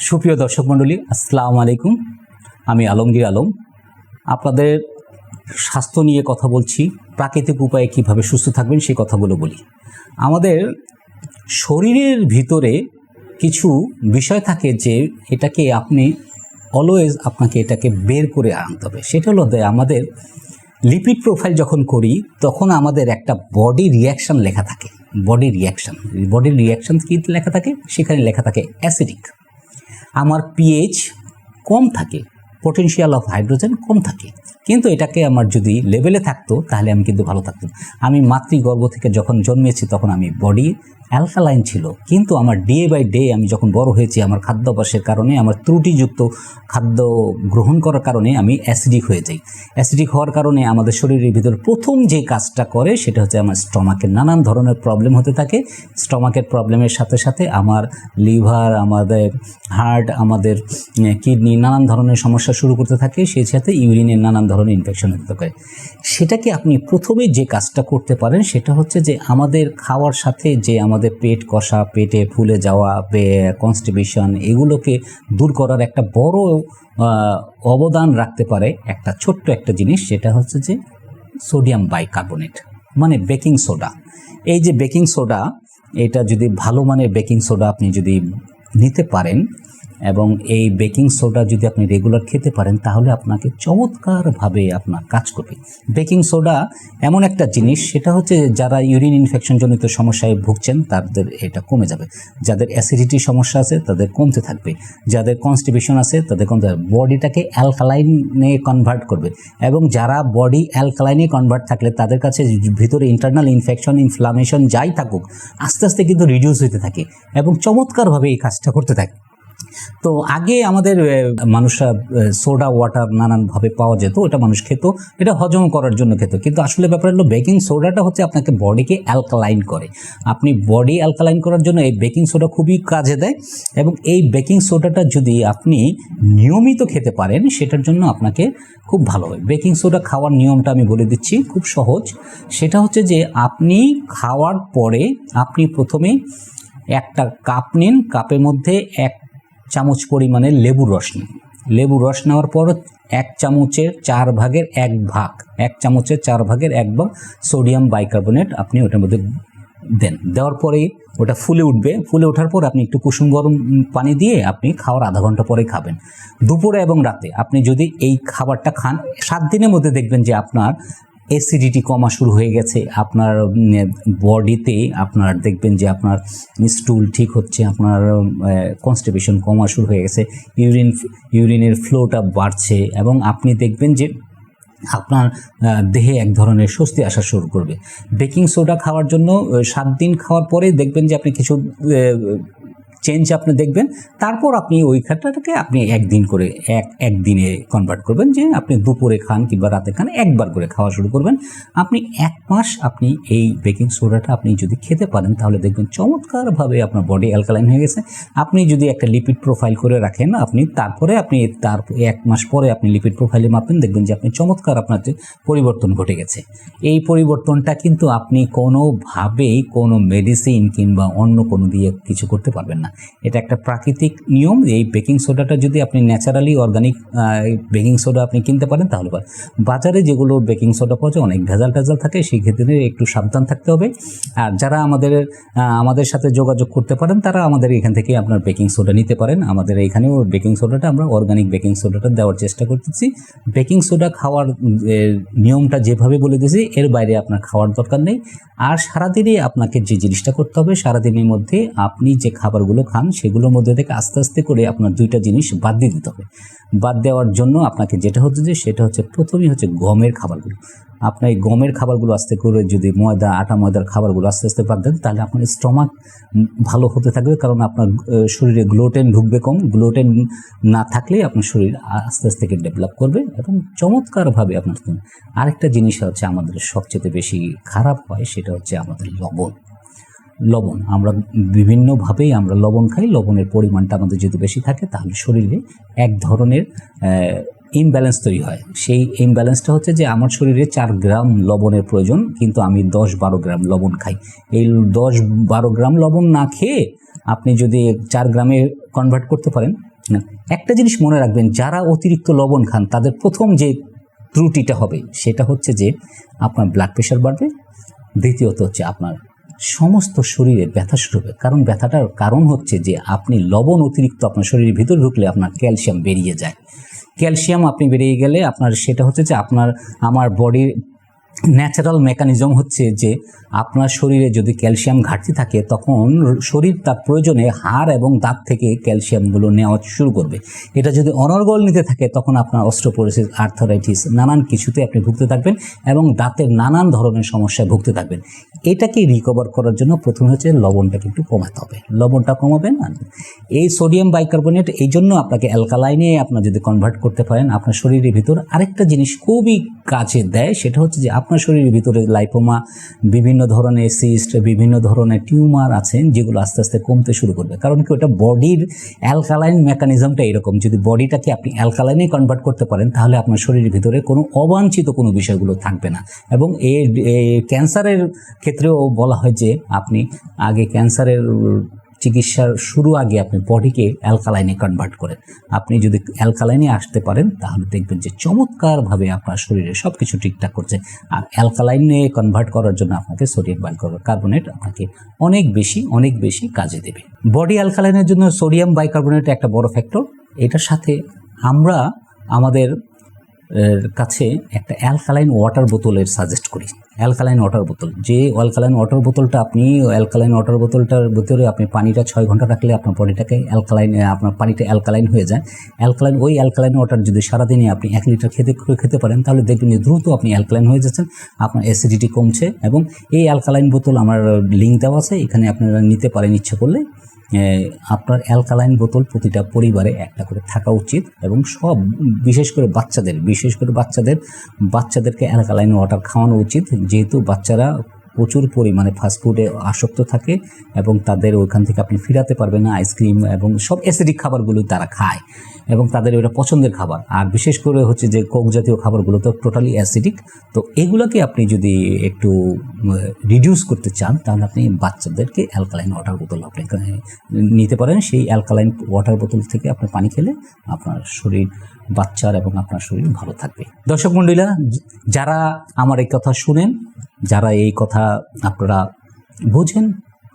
সুপ্রিয় দর্শক মণ্ডলী, আসসালামু আলাইকুম। আমি আলমগীর আলম। আপনাদের স্বাস্থ্য নিয়ে কথা বলছি, প্রাকৃতিক উপায়ে কীভাবে সুস্থ থাকবেন সেই কথাগুলো বলি। আমাদের শরীরের ভিতরে কিছু বিষয় থাকে যে এটাকে আপনি অলওয়েজ আপনাকে এটাকে বের করে আনতে হবে। সেটা হলো আমাদের লিপিড প্রোফাইল যখন করি, তখন আমাদের একটা বডি রিয়াকশন লেখা থাকে। বডি রিয়াকশন বডির রিয়াকশান কী লেখা থাকে? সেখানে লেখা থাকে অ্যাসিডিক আমার পিএইচ কম থাকে পটেনশিয়াল অফ হাইড্রোজেন কম থাকে। কিন্তু এটাকে আমার যদি লেভেলে থাকতো, তাহলে আমি কিন্তু ভালো থাকতাম। আমি মাতৃগর্ভ থেকে যখন জন্মেছি, তখন আমি বডি অ্যালকালাইন ছিল। কিন্তু আমার ডে বাই ডে আমি যখন বড় হয়েছি, আমার খাদ্যাভ্যাসের কারণে, আমার ত্রুটিযুক্ত খাদ্য গ্রহণ করার কারণে আমি অ্যাসিডিক হয়ে যাই। অ্যাসিডিক হওয়ার কারণে আমাদের শরীরের ভিতর প্রথম যে কাজটা করে, সেটা হচ্ছে আমার স্টমাকের নানান ধরনের প্রবলেম হতে থাকে। স্টমাকের প্রবলেমের সাথে সাথে আমার লিভার আমাদের হার্ট আমাদের কিডনি নানান ধরনের সমস্যা শুরু করতে থাকে। সেই সাথে ইউরিনের নানান ধরনের ইনফেকশন হতে থাকে। সেটাকে আপনি প্রথমে যে কাজটা করতে পারেন, সেটা হচ্ছে যে আমাদের খাওয়ার সাথে যে আমাদের পেট কষা, পেটে ফুলে যাওয়া কনস্টিবিউশন এগুলোকে দূর করার একটা বড় অবদান রাখতে পারে একটা ছোট্ট একটা জিনিস, সেটা হচ্ছে যে সোডিয়াম বাইকার্বনেট মানে বেকিং সোডা এই যে বেকিং সোডা এটা যদি ভালো মানের বেকিং সোডা আপনি যদি নিতে পারেন এবং এই বেকিং সোডা যদি আপনি রেগুলার খেতে পারেন, তাহলে আপনাকে চমৎকারভাবে আপনার কাজ করবে। বেকিং সোডা এমন একটা জিনিস, সেটা হচ্ছে যারা ইউরিন ইনফেকশনজনিত সমস্যায় ভুগছেন, তাদের এটা কমে যাবে। যাদের অ্যাসিডিটি সমস্যা আছে, তাদের কমতে থাকবে। যাদের কনস্টিবিউশন আছে, তাদের কমতে বডিটাকে অ্যালকালাইনে কনভার্ট করবে এবং যারা বডি অ্যালকালাইনে কনভার্ট থাকলে, তাদের কাছে ভিতরে ইন্টারনাল ইনফেকশন ইনফ্লামেশন যাই থাকুক, আস্তে আস্তে কিন্তু রিডিউস হতে থাকে এবং চমৎকারভাবে এই কাজটা করতে থাকে। তো আগে আমাদের মানুষরা সোডা ওয়াটার নানানভাবে পাওয়া যেত, ওটা মানুষ খেত, এটা হজম করার জন্য খেত। কিন্তু আসলে ব্যাপার হলো বেকিং সোডাটা হচ্ছে আপনাকে বডিকে অ্যালকালাইন করে। আপনি বডি অ্যালকালাইন করার জন্য এই বেকিং সোডা খুবই কাজে দেয় এবং এই বেকিং সোডাটা যদি আপনি নিয়মিত খেতে পারেন, সেটার জন্য আপনাকে খুব ভালো হয়। বেকিং সোডা খাওয়ার নিয়মটা আমি বলে দিচ্ছি, খুব সহজ। সেটা হচ্ছে যে, আপনি খাওয়ার পরে আপনি প্রথমে একটা কাপ নিন, কাপের মধ্যে এক চামচ পরিমাণে লেবুর রস নিন। লেবুর রস নেওয়ার পর এক চামচের চার ভাগের এক ভাগ, এক চামচের চার ভাগের এক ভাগ সোডিয়াম বাইকার্বনেট আপনি ওটার মধ্যে দেন। দেওয়ার পরে ওটা ফুলে উঠবে। ফুলে ওঠার পর আপনি একটু কুসুম গরম পানি দিয়ে আপনি খাওয়ার আধা ঘণ্টা পরে খাবেন। দুপুরে এবং রাতে আপনি যদি এই খাবারটা খান, সাত দিনের মধ্যে দেখবেন যে আপনার অ্যাসিডিটি কমা শুরু হয়ে গেছে। আপনার বডিতে আপনার দেখবেন যে আপনার স্টুল ঠিক হচ্ছে, আপনার কনস্টিপেশন কমা শুরু হয়ে গেছে ইউরিন ইউরিনের ফ্লোটা বাড়ছে এবং আপনি দেখবেন যে আপনার দেহে এক ধরনের স্বস্তি আসা শুরু করবে। বেকিং সোডা খাওয়ার জন্য সাত দিন খাওয়ার পরে দেখবেন যে আপনি কিছু চেঞ্জ আপনি দেখবেন, তারপর আপনি ওই খাটাটাকে আপনি একদিন করে, এক, একদিনে কনভার্ট করবেন যে আপনি দুপুরে খান কিংবা রাতে খান, একবার করে খাওয়া শুরু করবেন। আপনি এক মাস আপনি এই বেকিং সোডাটা আপনি যদি খেতে পারেন, তাহলে দেখবেন চমৎকারভাবে আপনার বডি অ্যালকালাইন হয়ে গেছে। আপনি যদি একটা লিপিড প্রোফাইল করে রাখেন, আপনি তারপরে আপনি তার, এক মাস পরে আপনি লিপিড প্রোফাইলে মাপেন, দেখবেন যে আপনি চমৎকার আপনার পরিবর্তন ঘটে গেছে। এই পরিবর্তনটা কিন্তু আপনি কোনোভাবেই কোনো মেডিসিন কিংবা অন্য কোনো দিয়ে কিছু করতে পারবেন না। এটা একটা প্রাকৃতিক নিয়ম এই বেকিং সোডাটা যদি আপনি ন্যাচারালি অর্গানিক বেকিং সোডা আপনি কিনতে পারেন, তাহলে পারেন। বাজারে যেগুলো বেকিং সোডা পাওয়া যায়, অনেক ভেজাল টেজাল থাকে, সেই ক্ষেত্রে একটু সাবধান থাকতে হবে। আর যারা আমাদের আমাদের সাথে যোগাযোগ করতে পারেন, তারা আমাদের এখান থেকে আপনার বেকিং সোডা নিতে পারেন। আমাদের এখানেও বেকিং সোডাটা আমরা অর্গানিক বেকিং সোডাটা দেওয়ার চেষ্টা করতেছি। বেকিং সোডা খাওয়ার নিয়মটা যেভাবে বলে দিয়েছি, এর বাইরে আপনার খাওয়ার দরকার নেই। আর সারাদিনে আপনাকে যে জিনিসটা করতে হবে, সারাদিনের মধ্যে আপনি যে খাবারগুলো খান, সেগুলোর মধ্যে থেকে আস্তে আস্তে করে আপনার দুইটা জিনিস বাদ দিয়ে দিতে হবে। বাদ দেওয়ার জন্য আপনাকে যেটা হচ্ছে যে, সেটা হচ্ছে প্রথমেই হচ্ছে গমের খাবারগুলো। আপনার এই গমের খাবারগুলো আস্তে করে যদি ময়দা, আটা ময়দার খাবারগুলো আস্তে আস্তে বাদ দেন, তাহলে আপনার স্টমাক ভালো হতে থাকবে, কারণ আপনার শরীরে গ্লোটেন ঢুকবে কম। গ্লোটেন না থাকলে আপনার শরীর আস্তে আস্তে থেকে ডেভেলপ করবে এবং চমৎকারভাবে আপনার আরেকটা জিনিস হচ্ছে আমাদের সবচেয়ে বেশি খারাপ হয়, সেটা হচ্ছে আমাদের লবণ। লবণ। আমরা বিভিন্নভাবেই আমরা লবণ খাই, লবণের পরিমাণটা আমাদের যদি বেশি থাকে তাহলে শরীরে এক ধরনের ইমব্যালেন্স তৈরি হয়। সেই ইমব্যালেন্সটা হচ্ছে যে আমার শরীরে চার গ্রাম লবণের প্রয়োজন, কিন্তু আমি দশ বারো গ্রাম লবণ খাই। এই দশ বারো গ্রাম লবণ না খেয়ে আপনি যদি চার গ্রামে কনভার্ট করতে পারেন একটা জিনিস মনে রাখবেন, যারা অতিরিক্ত লবণ খান, তাদের প্রথম যে ত্রুটিটা হবে সেটা হচ্ছে যে আপনার ব্লাড প্রেশার বাড়বে, দ্বিতীয়ত হচ্ছে আপনার সমস্ত শরীরে ব্যথা শুরু হবে। কারণ ব্যথাটার কারণ হচ্ছে যে, আপনি লবণ অতিরিক্ত আপনার শরীরের ভিতরে ঢুকলে আপনার ক্যালসিয়াম বেরিয়ে যায়। ক্যালসিয়াম আপনি বেরিয়ে গেলে আপনার সেটা হচ্ছে যে, আপনার, আমার বডির ন্যাচারাল মেকানিজম হচ্ছে যে আপনার শরীরে যদি ক্যালসিয়াম ঘাটতি থাকে, তখন শরীর তার প্রয়োজনে হাড় এবং দাঁত থেকে ক্যালসিয়ামগুলো নেওয়া শুরু করবে। এটা যদি অনর্গল নিতে থাকে, তখন আপনার অস্ট্রোপোরোসিস আর্থারাইটিস নানান কিছুতে আপনি ভুগতে থাকবেন এবং দাঁতের নানান ধরনের সমস্যায় ভুগতে থাকবেন। এটাকে রিকভার করার জন্য প্রথমে হচ্ছে লবণটাকে একটু কমাতে হবে। লবণটা কমাবেন আর এই সোডিয়াম বাইকার্বনেট এই জন্য আপনাকে অ্যালকালাইনে আপনার যদি কনভার্ট করতে পারেন, আপনার শরীরের ভিতর আরেকটা জিনিস খুবই কাজে দেয়, সেটা হচ্ছে যে আপনার শরীরের ভিতরে লাইপোমা, বিভিন্ন ধরনের সিস্ট বিভিন্ন ধরনের টিউমার আছেন যেগুলো আস্তে আস্তে কমতে শুরু করবে। কারণ কি ওটা বডির অ্যালকালাইন মেকানিজমটা এরকম। যদি বডিটাকে আপনি অ্যালকালাইনে কনভার্ট করতে পারেন, তাহলে আপনার শরীরের ভিতরে কোনো অবাঞ্ছিত কোনো বিষয়গুলো থাকবে না। এবং এই ক্যান্সারের ক্ষেত্রেও বলা হয় যে আপনি আগে ক্যান্সারের চিকিৎসার শুরু আগে আপনি বডিকে অ্যালকালাইনে কনভার্ট করেন। আপনি যদি অ্যালকালাইনে আসতে পারেন, তাহলে দেখবেন যে চমৎকারভাবে আপনার শরীরে সব কিছু ঠিকঠাক করছে। আর অ্যালকালাইনে কনভার্ট করার জন্য আপনাকে সোডিয়াম বাইকার্বনেট আপনাকে অনেক বেশি অনেক বেশি কাজে দেবে। বডি অ্যালকালাইনের জন্য সোডিয়াম বাইকার্বনেট একটা বড় ফ্যাক্টর এটার সাথে আমরা আমাদের কাছে একটা অ্যালকালাইন ওয়াটার বোতলের সাজেস্ট করি। অ্যালকালাইন ওয়াটার বোতল। যে অ্যালকালাইন ওয়াটার বোতলটা আপনি, অ্যালকালাইন ওয়াটার বোতলটার ভিতরে আপনি পানিটা ছয় ঘণ্টা রাখলে আপনার বডিটাকে অ্যালকালাইন আপনার পানিটা অ্যালকালাইন হয়ে যায়। অ্যালকালাইন, ওই অ্যালকালাইন ওয়াটার যদি সারাদিনে আপনি এক লিটার খেতে খেতে পারেন, তাহলে দেখবেন যে দ্রুত আপনি অ্যালকালাইন হয়ে যাচ্ছেন, আপনার অ্যাসিডিটি কমছে এবং এই অ্যালকালাইন বোতল আমার লিঙ্ক দেওয়া আছে, এখানে আপনারা নিতে পারেন ইচ্ছে করলে। আপনার অ্যালকালাইন বোতল প্রতিটা পরিবারে একটা করে থাকা উচিত এবং সব, বিশেষ করে বাচ্চাদের, বিশেষ করে বাচ্চাদের, বাচ্চাদেরকে অ্যালকালাইন ওয়াটার খাওয়ানো উচিত, যেহেতু বাচ্চারা প্রচুর পরিমাণে ফাস্টফুডে আসক্ত থাকে এবং তাদের ওইখান থেকে আপনি ফিরাতে পারবেন না আইসক্রিম এবং সব অ্যাসিডিক খাবারগুলো তারা খায় এবং তাদের ওটা পছন্দের খাবার। আর বিশেষ করে হচ্ছে যে কোক জাতীয় খাবারগুলো তো টোটালি অ্যাসিডিক তো এগুলোকে আপনি যদি একটু রিডিউস করতে চান, তাহলে আপনি বাচ্চাদেরকে অ্যালকালাইন ওয়াটার বোতল আপনি নিতে পারেন। সেই অ্যালকালাইন ওয়াটার বোতল থেকে আপনি পানি খেলে আপনার শরীর বাচ্চার এবং আপনার শরীর ভালো থাকবে। দর্শক মণ্ডলীরা যারা আমার এই কথা শুনেন যারা এই কথা আপনারা বোঝেন,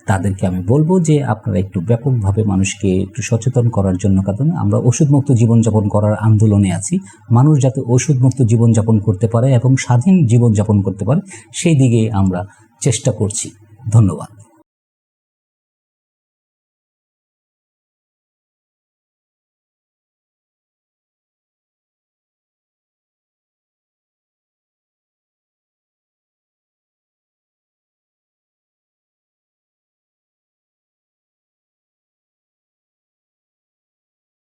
তাদেরকে আমি বলব যে আপনারা একটু ব্যাপকভাবে মানুষকে একটু সচেতন করার জন্য, কারণ আমরা ওষুধমুক্ত জীবনযাপন করার আন্দোলনে আছি। মানুষ যাতে ওষুধমুক্ত জীবনযাপন করতে পারে এবং স্বাধীন জীবনযাপন করতে পারে, সেই দিকে আমরা চেষ্টা করছি। ধন্যবাদ।